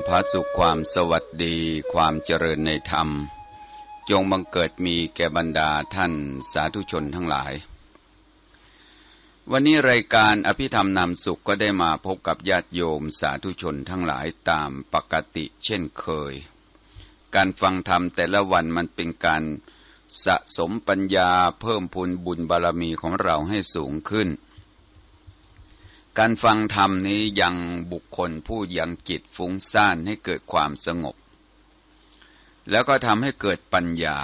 ความผาสุขความสวัสดีความเจริญในธรรม จงบังเกิดมีแก่บรรดาท่านสาธุชนทั้งหลาย วันนี้รายการอภิธรรมนำสุขก็ได้มาพบกับญาติโยมสาธุชนทั้งหลายตามปกติเช่นเคย การฟังธรรมแต่ละวันมันเป็นการสะสมปัญญาเพิ่มพูนบุญบารมีของเราให้สูงขึ้น การฟังธรรมนี้ยังบุคคลผู้ยังจิตฟุ้งซ่านให้เกิดความสงบ แล้วก็ทำให้เกิดปัญญา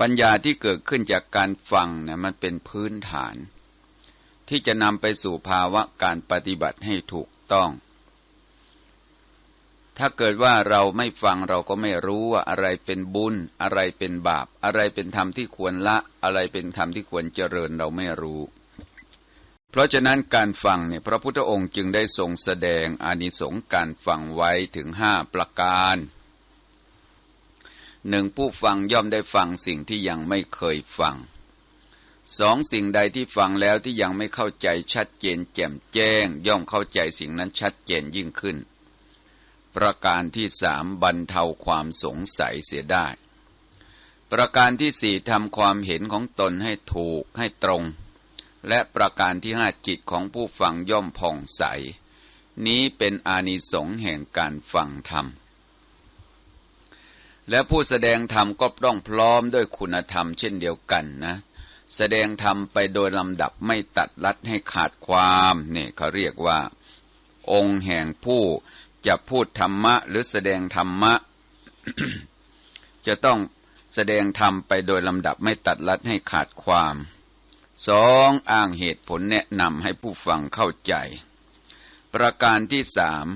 ปัญญาที่เกิดขึ้นจากการฟังเนี่ยมันเป็นพื้นฐาน ที่จะนำไปสู่ภาวะการปฏิบัติให้ถูกต้อง ถ้าเกิดว่าเราไม่ฟังเราก็ไม่รู้ว่าอะไรเป็นบุญ อะไรเป็นบาป อะไรเป็นธรรมที่ควรละ อะไรเป็นธรรมที่ควรเจริญเราไม่รู้ ราะฉะนั้นการฟังเนี่ยพระพุทธองค์จึงได้ทรงแสดงอานิสงส์การฟังไว้ถึงห้าประการหนึ่งผู้ฟังย่อมได้ฟังสิ่งที่ยังไม่เคยฟังสองสิ่งใดที่ฟังแล้วที่ยังไม่เข้าใจชัดเจนแจ่มแจ้ง ย่อมเข้าใจสิ่งนั้นชัดเจนยิ่งขึ้น ประการที่สามบรรเทาความสงสัยเสียได้ ประการที่สี่ทำความเห็นของตนให้ถูกให้ตรง และประการที่ห้าจิตของผู้ฟังย่อมผ่องใส นี้เป็นอานิสงส์แห่งการฟังธรรม และผู้แสดงธรรมก็ต้องพร้อมด้วยคุณธรรมเช่นเดียวกันนะ แสดงธรรมไปโดยลำดับไม่ตัดลัดให้ขาดความเนี่ยเขาเรียกว่า องค์แห่งผู้จะพูดธรรมะหรือแสดงธรรมะ จะต้องแสดงธรรมไปโดยลำดับไม่ตัดลัดให้ขาดความ สองอ้างเหตุผลแนะนำให้ผู้ฟังเข้าใจ ประการที่สาม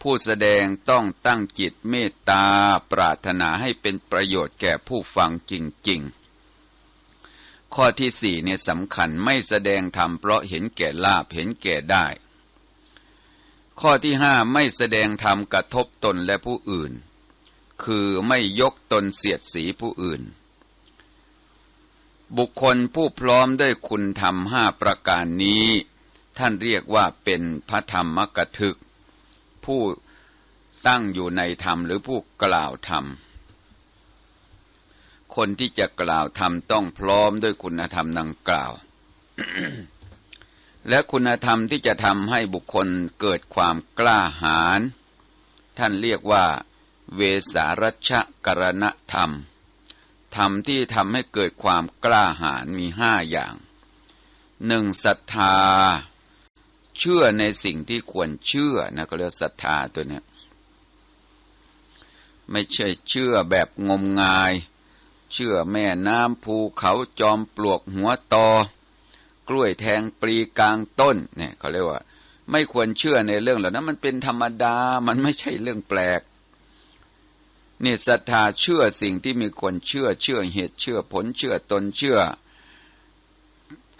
ผู้แสดงต้องตั้งจิตเมตตาปรารถนาให้เป็นประโยชน์แก่ผู้ฟังจริง ๆ ข้อที่สี่เนี่ยสำคัญไม่แสดงธรรมเพราะเห็นแก่ลาภเห็นแก่ได้ ข้อที่ห้าไม่แสดงธรรมกระทบตนและผู้อื่น คือไม่ยกตนเสียดสีผู้อื่น บุคคลผู้พร้อมด้วยคุณธรรมห้าประการนี้ ท่านเรียกว่าเป็นพระธรรมกถึก ผู้ตั้งอยู่ในธรรมหรือผู้กล่าวธรรม คนที่จะกล่าวธรรมต้องพร้อมด้วยคุณธรรมดังกล่าว และคุณธรรมที่จะทำให้บุคคลเกิดความกล้าหาญท่านเรียกว่า เวสารัชกรณธรรม ธรรมที่ทำให้เกิดความกล้าหาญมีห้าอย่างหนึ่งศรัทธา เชื่อในสิ่งที่ควรเชื่อนะก็เรียกศรัทธาตัวนี้ไม่ใช่เชื่อแบบงมงาย เชื่อแม่น้ำภูเขาจอมปลวกหัวตอกล้วยแทงปรีกลางต้นเนี่ยเขาเรียกว่า ไม่ควรเชื่อในเรื่องเหล่านั้นมันเป็นธรรมดามันไม่ใช่เรื่องแปลก นี่ศรัทธาเชื่อสิ่งที่มีคนเชื่อเชื่อเหตุเชื่อผลเชื่อตนเชื่อ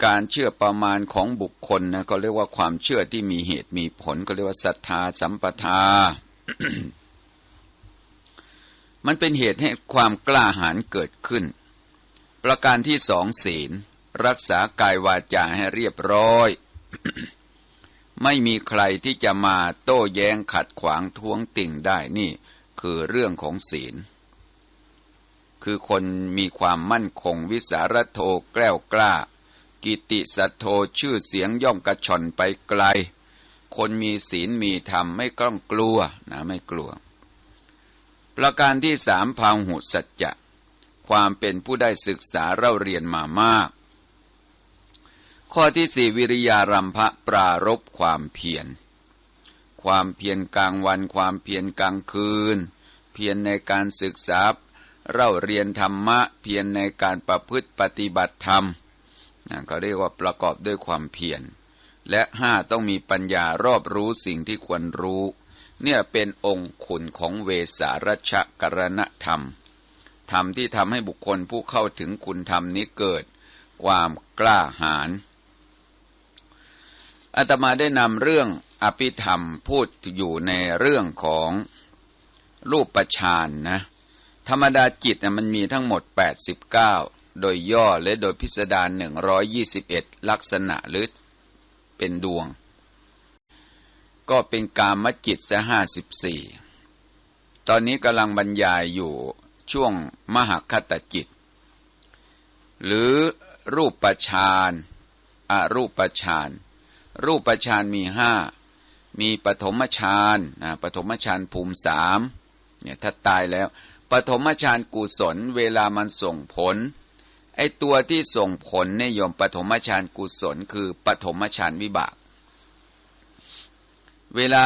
การเชื่อประมาณของบุคคลนะก็เรียกว่าความเชื่อที่มีเหตุมีผลก็เรียกว่าศรัทธาสัมปทา มันเป็นเหตุให้ความกล้าหาญเกิดขึ้น ประการที่สองศีล รักษากายวาจาให้เรียบร้อย ไม่มีใครที่จะมาโต้แย้งขัดขวางท้วงติ่งได้นี่ คือเรื่องของศีล คือคนมีความมั่นคงวิสารโทแกล้วกล้า กิติสัตโทชื่อเสียงย่อมกระชอนไปไกล คนมีศีลมีธรรมไม่กล้องกลัวนะไม่กลัว ประการที่สามพาหุสัจจะความเป็นผู้ได้ศึกษาเล่าเรียนมามาก ข้อที่สี่วิริยารัมภะปรารบความเพียร ความเพียรกลางวัน ความเพียรกลางคืน เพียรในการศึกษาเล่าเรียนธรรมะ เพียรในการประพฤติปฏิบัติธรรมนะเขาเรียกว่าประกอบด้วยความเพียร และห้าต้องมีปัญญารอบรู้สิ่งที่ควรรู้ เนี่ยเป็นองค์ขุนของเวสารชกรณธรรม ธรรมที่ทำให้บุคคลผู้เข้าถึงคุณธรรมนี้เกิด ความกล้าหาญอาตมาได้นำเรื่องอภิธรรมพูดอยู่ในเรื่องของ รูปประชานนะ ธรรมดาจิตนะมันมีทั้งหมด 89 โดยย่อและโดยพิสดาร121 ลักษณะหรือเป็นดวง ก็เป็นกามจิตซะห้าสิบสี่ตอนนี้กำลังบรรยายอยู่ช่วงมหคตจิต หรือรูปประชานอารูปประชานรูปประชานมีห้ามีปฐมฌานนะปฐมฌานภูมิสาม เนี่ยถ้าตายแล้วปฐมฌานกุศลเวลามันส่งผลไอตัวที่ส่งผลในยมปฐมฌานกุศล คือปฐมฌานวิบาก เวลา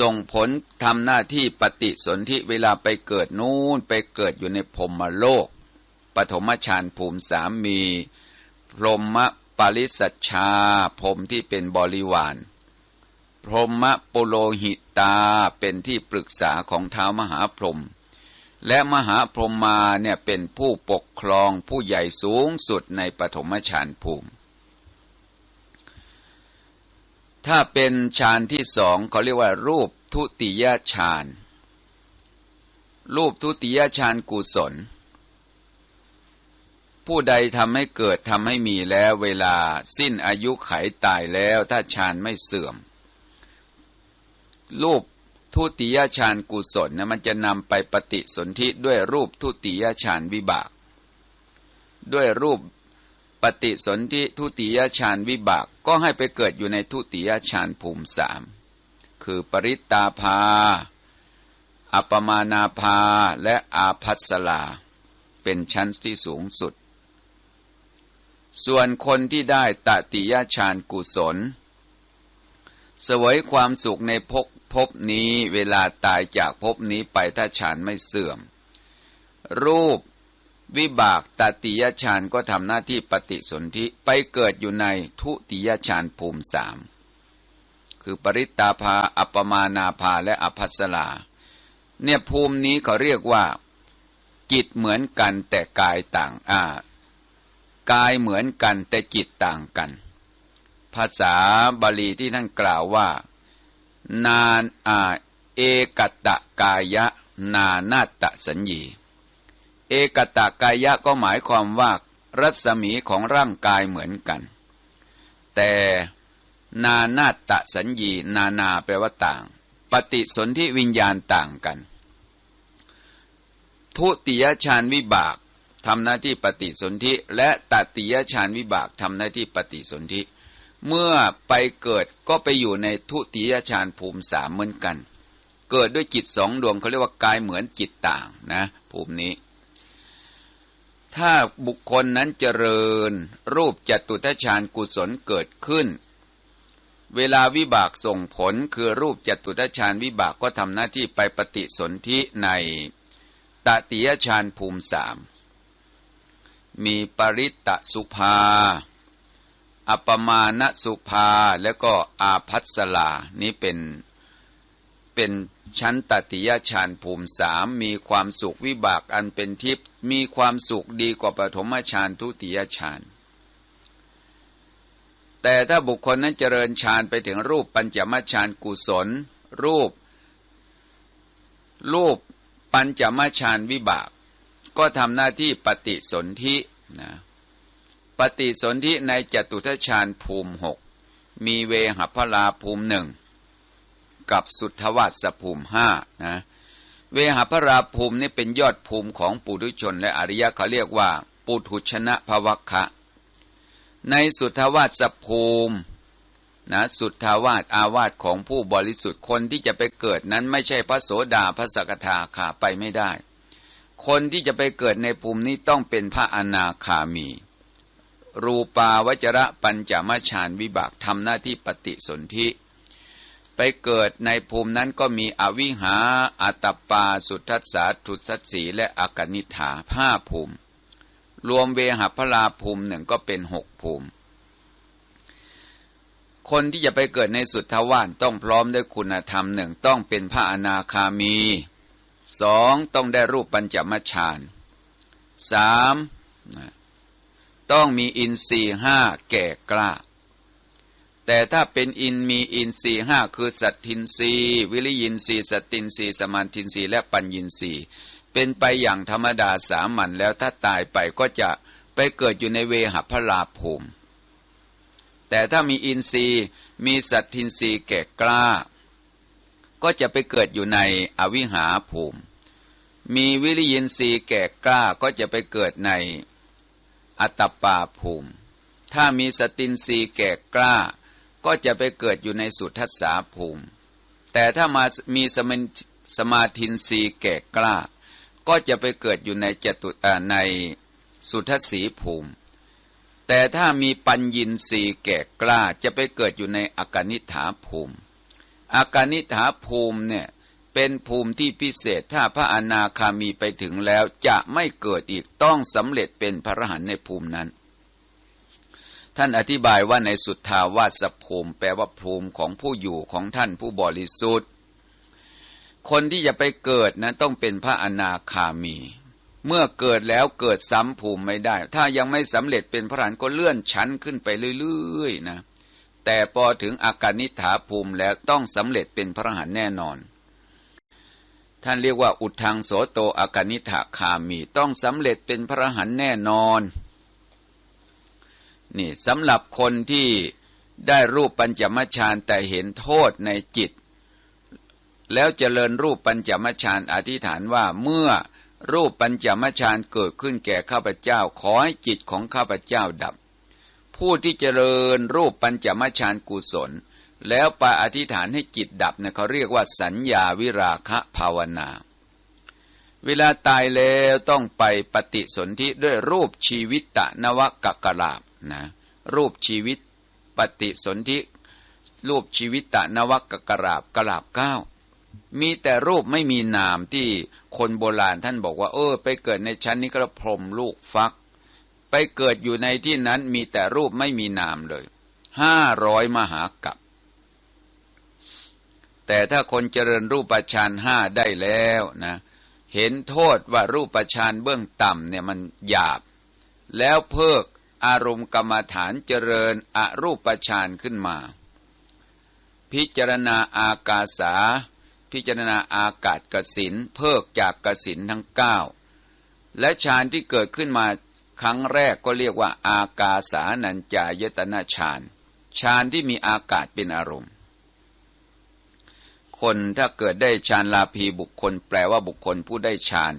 ส่งผลทำหน้าที่ปฏิสนธิเวลาไปเกิดนู่นไปเกิดอยู่ในพรมโลก ปฐมฌานภูมิสามีพรหมปาริสัชชาพรมที่เป็นบริวาร พรหมปุโรหิตาเป็นที่ปรึกษาของเท้ามหาพรหมและมหาพรหมมาเนี่ยเป็นผู้ปกครองผู้ใหญ่สูงสุดในปฐมฌานภูมิ ถ้าเป็นฌานที่สองเขาเรียกว่า รูปทุติยฌาน รูปทุติยฌานกุศล ผู้ใดทำให้เกิดทำให้มีแล้วเวลาสิ้นอายุไขตายแล้วถ้าฌานไม่เสื่อม รูปทุติยฌานกุศลนะมันจะนำไปปฏิสนธิด้วยรูปทุติยฌานวิบาก ด้วยรูปปฏิสนธิทุติยฌานวิบากก็ให้ไปเกิดอยู่ในทุติยฌานภูมิสามคือปริตตาภา อัปมานาภา และอาพัสลา เป็นชั้นที่สูงสุด ส่วนคนที่ได้ตติยฌานกุศล สวยความสุขในภพภพนี้เวลาตายจากภพนี้ไปถ้าฌานไม่เสื่อม รูปวิบากตติยฌานก็ทำหน้าที่ปฏิสนธิไปเกิดอยู่ในทุติยฌานภูมิสามคือปริตตาภา อัปมานาภาและอภัสลา เนี่ยภูมินี้เขาเรียกว่า จิตเหมือนกันแต่กายต่างอ่ากายเหมือนกันแต่จิตต่างกัน ภาษาบาลีที่ท่านกล่าวว่า นานอาเอกตะกายะ นานาตะสัญญี เอกตะกายะก็หมายความว่ารัศมีของร่างกายเหมือนกัน แต่นานาตะสัญญี นานาแปลว่าต่าง ปฏิสนธิวิญญาณต่างกัน ทุติยฌานวิบากทำหน้าที่ปฏิสนธิและตติยฌานวิบากทำหน้าที่ปฏิสนธิ เมื่อไปเกิดก็ไปอยู่ในทุติยฌานภูมิสามเหมือนกัน เกิดด้วยจิตสองดวงเขาเรียกว่ากายเหมือนจิตต่างนะ ภูมินี้ ถ้าบุคคลนั้นเจริญ รูปจตุทชาญกุศลเกิดขึ้น เวลาวิบากส่งผลคือรูปจตุทชาญวิบากก็ทำหน้าที่ไปปฏิสนธิในตติยฌานภูมิสามมีปริตตสุภา อัปมาณสุภาแล้วก็อาพัสลา นี้เป็นเป็นชั้นตติยฌานภูมิสามมีความสุขวิบากอันเป็นทิพย์มีความสุขดีกว่าปฐมฌานทุติยฌานแต่ถ้าบุคคลนั้นเจริญฌานไปถึงรูปปัญจมฌานกุศล รูป รูปปัญจมฌานวิบาก ก็ทำหน้าที่ปฏิสนธินะ ปฏิสนธิในจตุทฌานภูมิหกมีเวหัพลาภูมิหนึ่งกับสุทธวัสภูมิห้านะเวหาพระราภูมินี่เป็นยอดภูมิของปุถุชนและอริยะเขาเรียกว่า ปุถุชนะภวัคคะ ในสุทธวาสภูมินะสุทธาวาสอาวาสของผู้บริสุทธิ์คนที่จะไปเกิดนั้นไม่ใช่พระโสดาพระสกทาขาไปไม่ได้ คนที่จะไปเกิดในภูมินี้ต้องเป็นพระอนาคามี รูปาวจระปัญจมชานวิบากทำหน้าที่ปฏิสนธิไปเกิดในภูมินั้นก็มีอวิหาอัตปาสุทัสสาทุสัสสีและอากนิฐาห้าภูมิ รวมเวหพลาภูมิหนึ่งก็เป็นหกภูมิ คนที่จะไปเกิดในสุทธวานต้องพร้อมด้วยคุณธรรมหนึ่งต้องเป็นพระอนาคามีสองต้องได้รูปปัญจมชานสาม ต้องมีอินทรีห้าแก่กล้า แต่ถ้าเป็นอินมีอินทรีห้าคือสัตทินรีวิริยินทรีสัตตินทรีสมานทินทรีและปัญญินทรีเป็นไปอย่างธรรมดาสามัญแล้วถ้าตายไปก็จะไปเกิดอยู่ในเวหพลาภูมิ แต่ถ้ามีอินทรีย์มีสัตทินรีแก่กล้า ก็จะไปเกิดอยู่ในอวิหาภูมิ มีวิริยินทรีย์แก่กล้าก็จะไปเกิดใน อัตปาภูมิ ถ้ามีสตินรีแก่กล้า ก็จะไปเกิดอยู่ในสุทัสสาภูมิ แต่ถ้ามามีสมสมาธินรีแก่กล้า ก็จะไปเกิดอยู่ในจตุในสุทัสสีภูมิ แต่ถ้ามีปัญญินรีแก่กล้าจะไปเกิดอยู่ในอากานิฐาภูมิอากานิฐาภูมิเนี่ย เป็นภูมิที่พิเศษถ้าพระอนาคามีไปถึงแล้วจะไม่เกิดอีกต้องสำเร็จเป็นพระอรหันต์ในภูมินั้น ท่านอธิบายว่าในสุทธาวาสภูมิ แปลว่าภูมิของผู้อยู่ของท่านผู้บริสุทธิ์ คนที่จะไปเกิดนะต้องเป็นพระอนาคามี เมื่อเกิดแล้วเกิดซ้ำภูมิไม่ได้ ถ้ายังไม่สำเร็จเป็นพระอรหันต์ก็เลื่อนชั้นขึ้นไปเรื่อยๆนะแต่พอถึงอาการนิถาภูมิแล้วต้องสำเร็จเป็นพระอรหันต์แน่นอน ท่านเรียกว่าอุทังโสโตอากานิถาคามีต้องสำเร็จเป็นพระหันแน่นอนนี่สำหรับคนที่ได้รูปปัญจมฌานแต่เห็นโทษในจิต แล้วเจริญรูปปัญจมฌานอธิษฐานว่าเมื่อรูปปัญจมฌานเกิดขึ้นแก่ข้าพเจ้าขอให้จิตของข้าพเจ้าดับ ผู้ที่เจริญรูปปัญจมฌานกุศล แล้วไปอธิษฐานให้จิตดับเนี่ยเขาเรียกว่าสัญญาวิราคะภาวนา เวลาตายแล้วต้องไปปฏิสนธิด้วยรูปชีวิตตะนวกะกลาบนะรูปชีวิตปฏิสนธิรูปชีวิตตะนวกะกราบกราบเก้ามีแต่รูปไม่มีนามที่คนโบราณท่านบอกว่า เออ ไปเกิดในชั้นนี้ก็พรมลูกฟัก ไปเกิดอยู่ในที่นั้นมีแต่รูปไม่มีนามเลยห้าร้อยมหากับ แต่ถ้าคนเจริญรูปฌานห้าได้แล้วนะเห็นโทษว่ารูปฌานเบื้องต่ำเนี่ยมันหยาบ แล้วเพิกอารมณ์กรรมฐานเจริญอรูปฌานขึ้นมา พิจารณาอากาสา พิจารณาอากาศกสินเพิกจากกสินทั้งเก้าและฌานที่เกิดขึ้นมาครั้งแรกก็เรียกว่า อากาสานัญจายตนะฌานฌานที่มีอากาศเป็นอารมณ์ คนถ้าเกิดได้ฌานลาภีบุคคล แปลว่าบุคคลผู้ได้ฌาน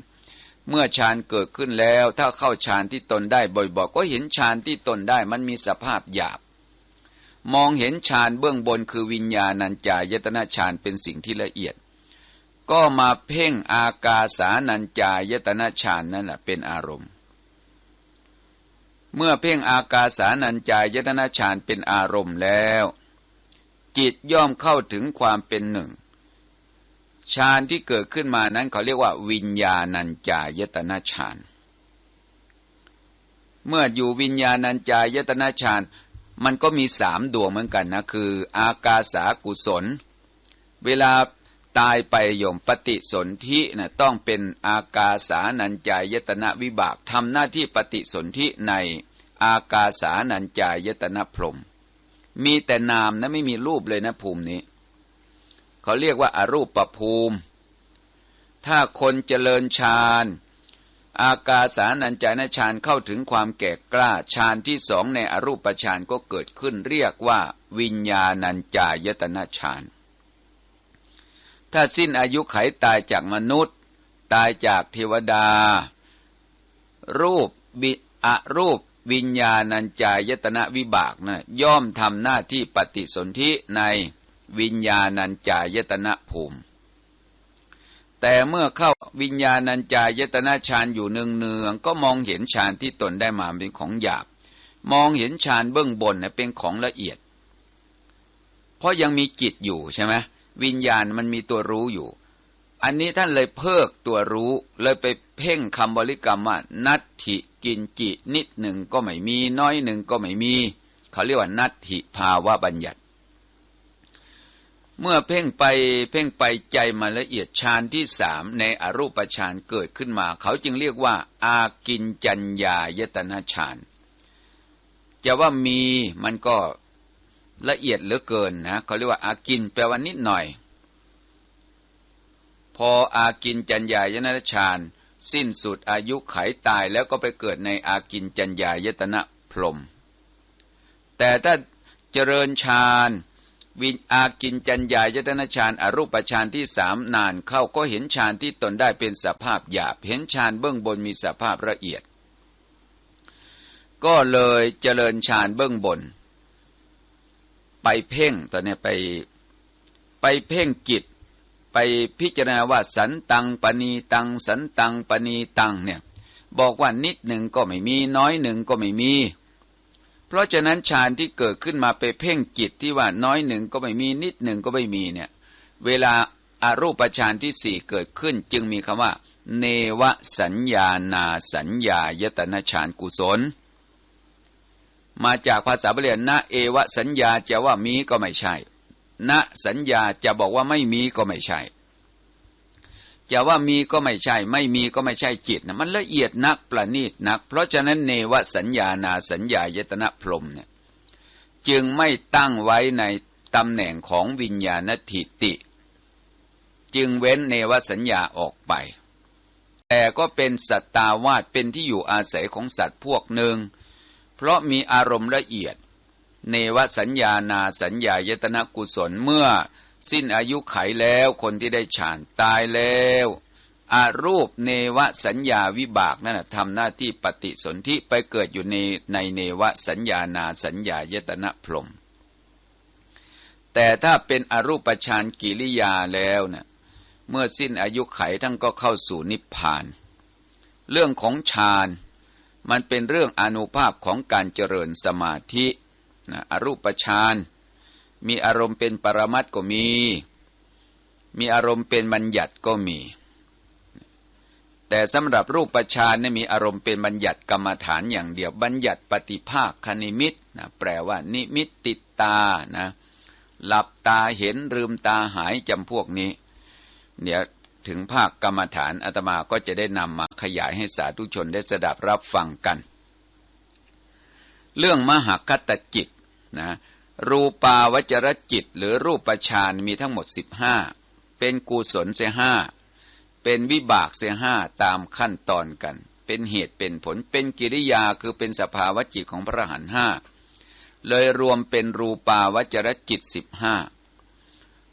เมื่อฌานเกิดขึ้นแล้ว ถ้าเข้าฌานที่ตนได้บ่อยๆก็เห็นฌานที่ตนได้มันมีสภาพหยาบ มองเห็นฌานเบื้องบนคือวิญญาณัญจายตนะฌานเป็นสิ่งที่ละเอียด ก็มาเพ่งอากาสานัญจายตนะฌานนั่นแหละเป็นอารมณ์ เมื่อเพ่งอากาสานัญจายตนะฌานเป็นอารมณ์แล้ว จิตย่อมเข้าถึงความเป็นหนึ่ง ฌานที่เกิดขึ้นมานั้นเขาเรียกว่า วิญญาณัญจายตนะฌาน เมื่ออยู่วิญญาณัญจายตนะฌาน มันก็มีสามดวงเหมือนกันนะ คือ อากาสากุศล เวลาตายไปโยมปฏิสนธินะต้องเป็นอากาสานัญจายตนะวิบากทำหน้าที่ปฏิสนธิในอากาสานัญจายตนะพรม มีแต่นามนะไม่มีรูปเลยนะภูมินี้ เขาเรียกว่าอารูปประภูมิ ถ้าคนเจริญฌานอากาสานัญจายฌานเข้าถึงความแก่กล้าฌานที่สองในอรูปฌานก็เกิดขึ้นเรียกว่า วิญญาณัญจายตนะฌาน ถ้าสิ้นอายุไขตายจากมนุษย์ ตายจากเทวดา รูปบิอรูปวิญญาณัญจายตนะวิบากนะย่อมทำหน้าที่ปฏิสนธิใน วิญญาณัญจายตนะภูมิ แต่เมื่อเข้าวิญญาณัญจายตนะฌานอยู่เนืองเนืองก็มองเห็นฌานที่ตนได้มาเป็นของหยาบ มองเห็นฌานเบื้องบนเป็นของละเอียด เพราะยังมีจิตอยู่ใช่ไหมวิญญาณมันมีตัวรู้อยู่ อันนี้ท่านเลยเพิกตัวรู้เลยไปเพ่งคำบริกรรมว่านัตถิกินจินิดหนึ่งก็ไม่มี น้อยหนึ่งก็ไม่มี เขาเรียกว่านัตถิภาวะบัญญัติ เมื่อเพ่งไปเพ่งไปใจมาละเอียดฌานที่สามในอรูปฌานเกิดขึ้นมา เขาจึงเรียกว่า อากินจัญญายตนะฌานจะว่ามีมันก็ละเอียดเหลือเกินนะเขาเรียกว่าอากินแปลว่านิดหน่อย พออากินจัญญายตนะฌานสิ้นสุดอายุไขตายแล้วก็ไปเกิดในอากินจัญญายตนะพรมแต่ถ้าเจริญฌาน วิญอากินจัญญายตนะฌานอรูปฌานที่สามนานเข้าก็เห็นฌานที่ตนได้เป็นสภาพหยาบ เห็นฌานเบื้องบนมีสภาพละเอียด ก็เลยเจริญฌานเบื้องบน ไปเพ่งตอนนี้ไปไปเพ่งจิตไปพิจารณาว่าสันตังปณีตัง สันตังปณีตังเนี่ยบอกว่านิดหนึ่งก็ไม่มีน้อยหนึ่งก็ไม่มี เพราะฉะนั้นฌานที่เกิดขึ้นมาไปเพ่งจิตที่ว่าน้อยหนึ่งก็ไม่มีนิดหนึ่งก็ไม่มีเนี่ย เวลาอารูปฌานที่สี่เกิดขึ้น จึงมีคำว่า เนวสัญญานาสัญญายตนะฌานกุศล มาจากภาษาบาลีนะเอวสัญญาจะว่ามีก็ไม่ใช่ณสัญญาจะบอกว่าไม่มีก็ไม่ใช่ จะว่ามีก็ไม่ใช่ ไม่มีก็ไม่ใช่จิตนะมันละเอียดนักประณีตนัก เพราะฉะนั้นเนวสัญญานาสัญญายตนะพรมเนี่ยจึงไม่ตั้งไว้ในตำแหน่งของวิญญาณทิติ จึงเว้นเนวสัญญาออกไป แต่ก็เป็นสัตตาวาดเป็นที่อยู่อาศัยของสัตว์พวกหนึ่ง เพราะมีอารมณ์ละเอียด เนวสัญญานาสัญญายตนะกุศลเมื่อ สิ้นอายุไขแล้วคนที่ได้ฌานตายแล้วอารูปเนวสัญญาวิบากนั่นทำหน้าที่ปฏิสนธิไปเกิดอยู่ในในเนวสัญญานาสัญญายตนะพรม แต่ถ้าเป็นอรูปฌานกิริยาแล้วเนะ่ยเมื่อสิ้นอายุไขทั้งก็เข้าสู่นิพพาน เรื่องของฌานมันเป็นเรื่องอนุภาพของการเจริญสมาธินะอรูปฌาน มีอารมณ์เป็นปรมัตก็มี มีอารมณ์เป็นบัญญัติก็มี แต่สำหรับรูปฌานเนี่ยมีอารมณ์เป็นบัญญัติกรรมฐานอย่างเดียว บัญญัติปฏิภาคคณิมิตนะแปลว่านิมิตติดตานะหลับตาเห็นลืมตาหายจำพวกนี้ เดี๋ยวถึงภาคกรรมฐานอาตมาก็จะได้นำมาขยายให้สาธุชนได้สดับรับฟังกัน เรื่องมหคตจิตนะ รูปาวจรจิตหรือรูปฌานมีทั้งหมดสิบห้าเป็นกุศลเสียห้าเป็นวิบากเสียห้าตามขั้นตอนกัน เป็นเหตุเป็นผลเป็นกิริยาคือเป็นสภาวะจิตของพระหันห้าเลยรวมเป็นรูปาวจรจิตสิบห้า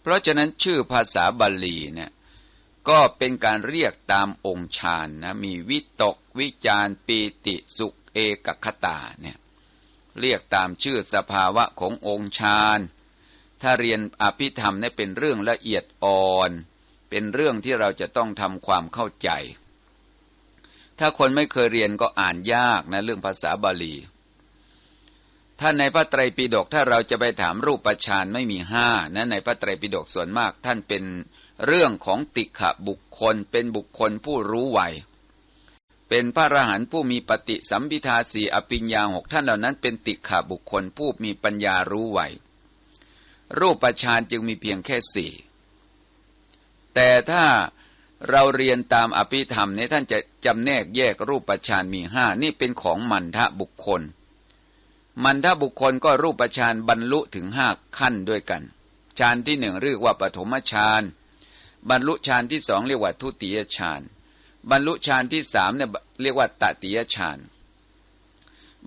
เพราะฉะนั้นชื่อภาษาบาลีเนี่ยก็เป็นการเรียกตามองค์ฌานนะมีวิตกวิจารปีติสุขเอกคตาเนี่ย เรียกตามชื่อสภาวะขององค์ฌานถ้าเรียนอภิธรรมนี่เป็นเรื่องละเอียดอ่อน เป็นเรื่องที่เราจะต้องทำความเข้าใจ ถ้าคนไม่เคยเรียนก็อ่านยากนะเรื่องภาษาบาลี ถ้าในพระไตรปิฎกถ้าเราจะไปถามรูปฌานไม่มีห้านะในพระไตรปิฎกส่วนมากท่านเป็นเรื่องของติขะบุคคลเป็นบุคคลผู้รู้ไว เป็นพระอรหันต์ผู้มีปฏิสัมพิทาสีอภิญญาหกท่านเหล่านั้นเป็นติขาบุคคลผู้มีปัญญารู้ไวรูปฌานจึงมีเพียงแค่สี่แต่ถ้าเราเรียนตามอภิธรรมเนี่ยท่านจะจำแนกแยกรูปฌานมีห้านี่เป็นของมันทะบุคคล มันทะบุคคลก็รูปฌานบรรลุถึงห้าขั้นด้วยกันฌานที่หนึ่งเรียกว่าปฐมฌานบรรลุฌานที่สองเรียกว่าทุติยฌาน บรรลุฌานที่สามเนี่ยเรียกว่าตติยฌาน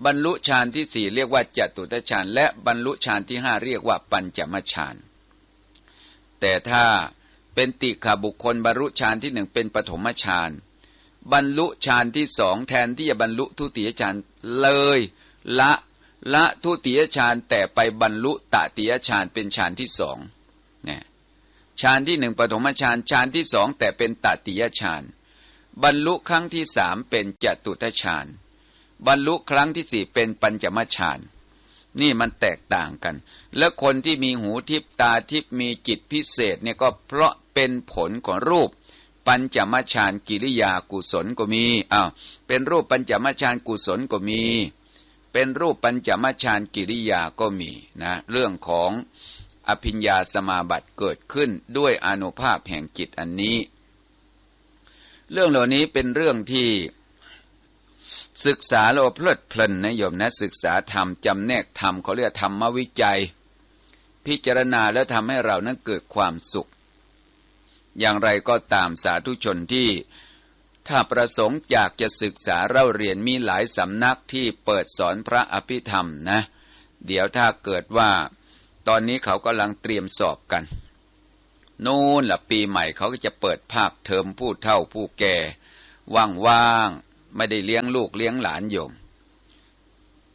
บรรลุฌานที่สี่เรียกว่าจตุตฌานและบรรลุฌานที่ห้าเรียกว่าปัญจมฌานแต่ถ้าเป็นติขาบุคคลบรรลุฌานที่หนึ่งเป็นปฐมฌานบรรลุฌานที่สองแทนที่จะบรรลุทุติยฌานเลยละละทุติยฌานแต่ไปบรรลุตติยฌานเป็นฌานที่สองเนี่ยฌานที่หนึ่งปฐมฌานฌานที่สองแต่เป็นตติยฌาน บรรลุครั้งที่สามเป็นจตุตฌานบรรลุครั้งที่สี่เป็นปัญจมฌานนี่มันแตกต่างกัน และคนที่มีหูทิพตาทิพมีจิตพิเศษเนี่ยก็เพราะเป็นผลของรูป ปัญจมฌานกิริยากุศลก็มีอ้าวเป็นรูปปัญจมฌานกุศลก็มี เป็นรูปปัญจมฌานกิริยาก็มีนะเรื่องของอภิญญาสมาบัติเกิดขึ้นด้วยอนุภาพแห่งจิตอันนี้ เรื่องเหล่านี้เป็นเรื่องที่ศึกษาเราเพลิดเพลินนะโยมนะ ศึกษาธรรมจำแนกธรรมเขาเรียกธรรมวิจัย พิจารณาแล้วทำให้เรานั้นเกิดความสุข อย่างไรก็ตามสาธุชนที่ถ้าประสงค์อยากจะศึกษาเราเรียนมีหลายสำนักที่เปิดสอนพระอภิธรรมนะ เดี๋ยวถ้าเกิดว่า ตอนนี้เขากำลังเตรียมสอบกัน นู่นละปีใหม่เขาก็จะเปิดภาคเทอมผู้เฒ่าผู้แก่ว่างๆ ไม่ได้เลี้ยงลูกเลี้ยงหลานโยม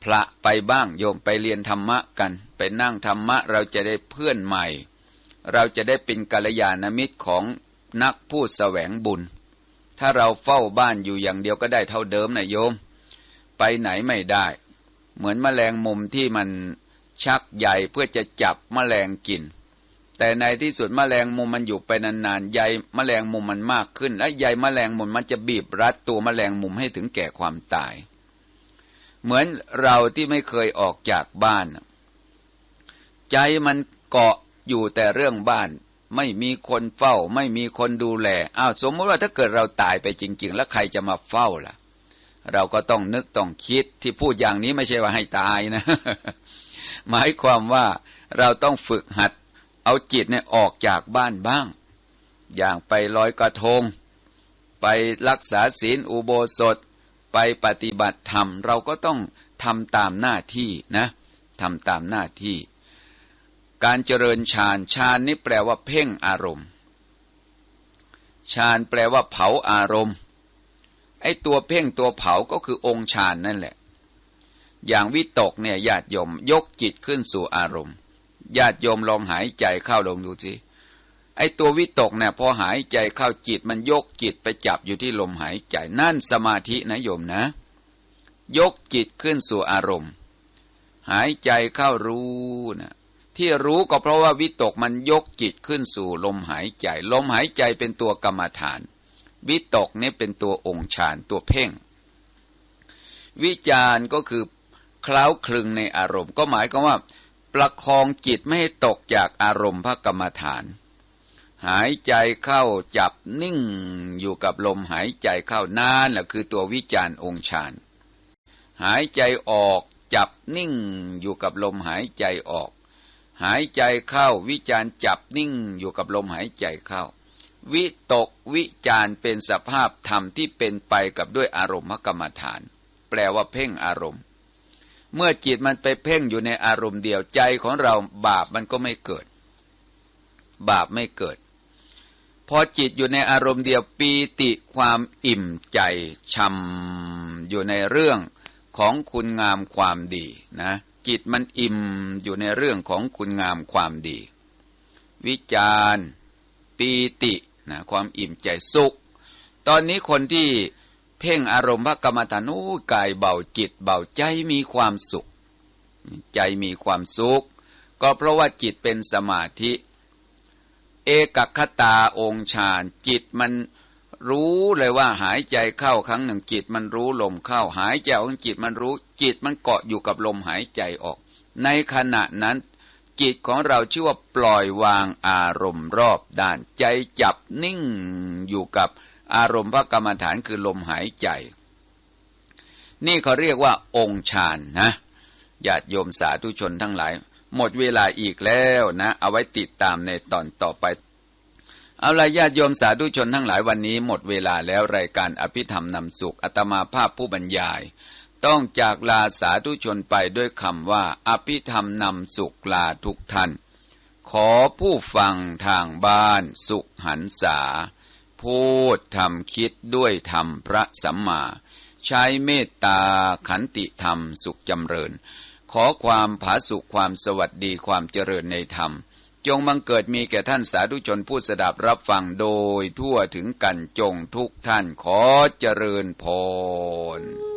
พระไปบ้างโยมไปเรียนธรรมะกัน ไปนั่งธรรมะเราจะได้เพื่อนใหม่ เราจะได้เป็นกัลยาณมิตรของนักผู้แสวงบุญ ถ้าเราเฝ้าบ้านอยู่อย่างเดียวก็ได้เท่าเดิมนะโยม ไปไหนไม่ได้ เหมือนแมลงมุมที่มันชักใหญ่เพื่อจะจับแมลงกิน แต่ในที่สุดแมลงมุมมันอยู่ไปนานๆใยแมลงมุมมันมากขึ้น และใยแมลงมุมมันจะบีบรัดตัวแมลงมุมให้ถึงแก่ความตาย เหมือนเราที่ไม่เคยออกจากบ้าน ใจมันเกาะอยู่แต่เรื่องบ้าน ไม่มีคนเฝ้า ไม่มีคนดูแลอ้าวสมมติว่าถ้าเกิดเราตายไปจริง ๆ แล้วใครจะมาเฝ้าล่ะ เราก็ต้องนึกต้องคิดที่พูดอย่างนี้ไม่ใช่ว่าให้ตายนะ หมายความว่าเราต้องฝึกหัด เอาจิตเนี่ยออกจากบ้านบ้าง อย่างไปลอยกระทง ไปรักษาศีลอุโบสถ ไปปฏิบัติธรรม เราก็ต้องทำตามหน้าที่นะทำตามหน้าที่ การเจริญฌานฌานนี่แปลว่าเพ่งอารมณ์ฌานแปลว่าเผาอารมณ์ ไอ้ตัวเพ่งตัวเผาก็คือองค์ฌานนั่นแหละ อย่างวิตกเนี่ยญาติโยมยกจิตขึ้นสู่อารมณ์ ญาติโยมลองหายใจเข้าลงดูสิไอ้ตัววิตกเนี่ยพอหายใจเข้าจิตมันยกจิตไปจับอยู่ที่ลมหายใจนั่นสมาธินะโยมนะ ยกจิตขึ้นสู่อารมณ์ หายใจเข้ารู้นะที่รู้ก็เพราะว่าวิตกมันยกจิตขึ้นสู่ลมหายใจ ลมหายใจเป็นตัวกรรมฐาน วิตกนี่เป็นตัวองค์ฌานตัวเพ่ง วิจารก็คือเคล้าคลึงในอารมณ์ ก็หมายความว่า ประคองจิตไม่ให้ตกจากอารมณ์พระกรรมฐาน หายใจเข้าจับนิ่งอยู่กับลมหายใจเข้านานแหละคือตัววิจารณ์องค์ฌานหายใจออกจับนิ่งอยู่กับลมหายใจออก หายใจเข้าวิจารณ์จับนิ่งอยู่กับลมหายใจเข้า วิตกวิจารณ์เป็นสภาพธรรมที่เป็นไปกับด้วยอารมณ์กรรมฐาน แปลว่าเพ่งอารมณ์ เมื่อจิตมันไปเพ่งอยู่ในอารมณ์เดียวใจของเราบาปมันก็ไม่เกิด บาปไม่เกิด พอจิตอยู่ในอารมณ์เดียวปีติความอิ่มใจชำอยู่ในเรื่องของคุณงามความดีนะจิตมันอิ่มอยู่ในเรื่องของคุณงามความดี วิจารปีตินะความอิ่มใจสุข ตอนนี้คนที่ เพ่งอารมณ์พระกรรมฐานอู้กายเบาจิตเบาใจมีความสุข ใจมีความสุข ก็เพราะว่าจิตเป็นสมาธิ เอกคตาองค์ฌานจิตมันรู้เลยว่าหายใจเข้าครั้งหนึ่งจิตมันรู้ลมเข้าหายใจออกจิตมันรู้จิตมันเกาะอยู่กับลมหายใจออก ในขณะนั้น จิตของเราชื่อว่าปล่อยวางอารมณ์รอบด้านใจจับนิ่งอยู่กับ อารมณ์พระกรรมฐานคือลมหายใจ นี่เขาเรียกว่าองค์ฌานนะญาติโยมสาธุชนทั้งหลาย หมดเวลาอีกแล้วนะ เอาไว้ติดตามในตอนต่อไป เอาละญาติโยมสาธุชนทั้งหลายวันนี้ หมดเวลาแล้วรายการอภิธรรมนำสุขอัตมาภาพผู้บรรยาย ต้องจากลาสาธุชนไปด้วยคำว่า อภิธรรมนำสุขลาทุกท่าน ขอผู้ฟังทางบ้านสุขหันษา พูดทำคิดด้วยธรรมพระสัมมา ใช้เมตตาขันติธรรมสุขจำเริญ ขอความผาสุขความสวัสดีความเจริญในธรรม จงบังเกิดมีแก่ท่านสาธุชนผู้สดับรับฟังโดยทั่วถึงกันจงทุกท่านขอเจริญพร